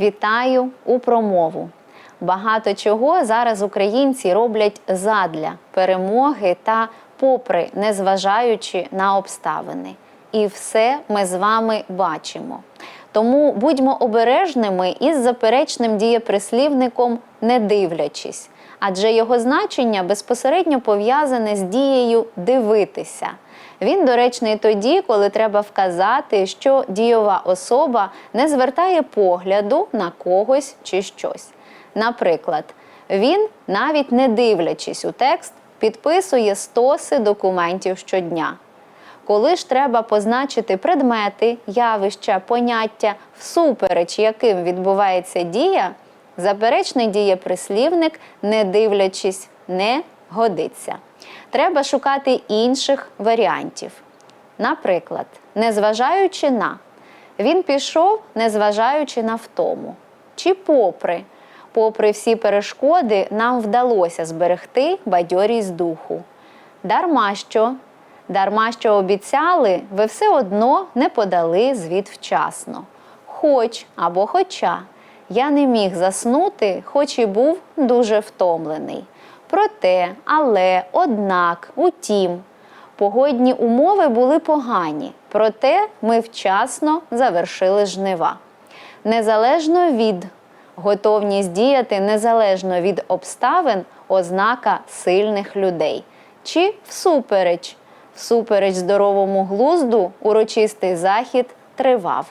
вітаю у промову. Багато чого зараз українці роблять задля перемоги та попри, незважаючи на обставини. І все ми з вами бачимо. Тому будьмо обережними із заперечним дієприслівником не дивлячись, адже його значення безпосередньо пов'язане з дією дивитися. Він доречний тоді, коли треба вказати, що дійова особа не звертає погляду на когось чи щось. Наприклад, він, навіть не дивлячись у текст, підписує стоси документів щодня. Коли ж треба позначити предмети, явища, поняття, всупереч яким відбувається дія, заперечний дієприслівник, не дивлячись, не годиться. Треба шукати інших варіантів. Наприклад, незважаючи на, він пішов, незважаючи на втому. Чи попри, попри всі перешкоди, нам вдалося зберегти бадьорість духу. Дарма що, дарма що обіцяли, ви все одно не подали звіт вчасно. Хоч або хоча я не міг заснути, хоч і був дуже втомлений. Проте, але, однак, утім, погодні умови були погані, проте ми вчасно завершили жнива. Незалежно від готовність діяти незалежно від обставин ознака сильних людей. Чи всупереч, всупереч здоровому глузду урочистий захід тривав.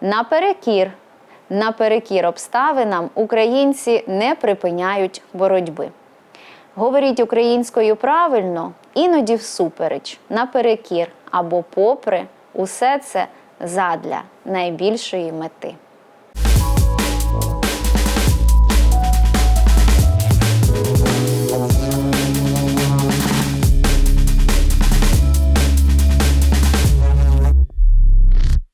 Наперекір, наперекір обставинам українці не припиняють боротьби. Говоріть українською правильно, іноді всупереч, наперекір або попри усе це задля найбільшої мети.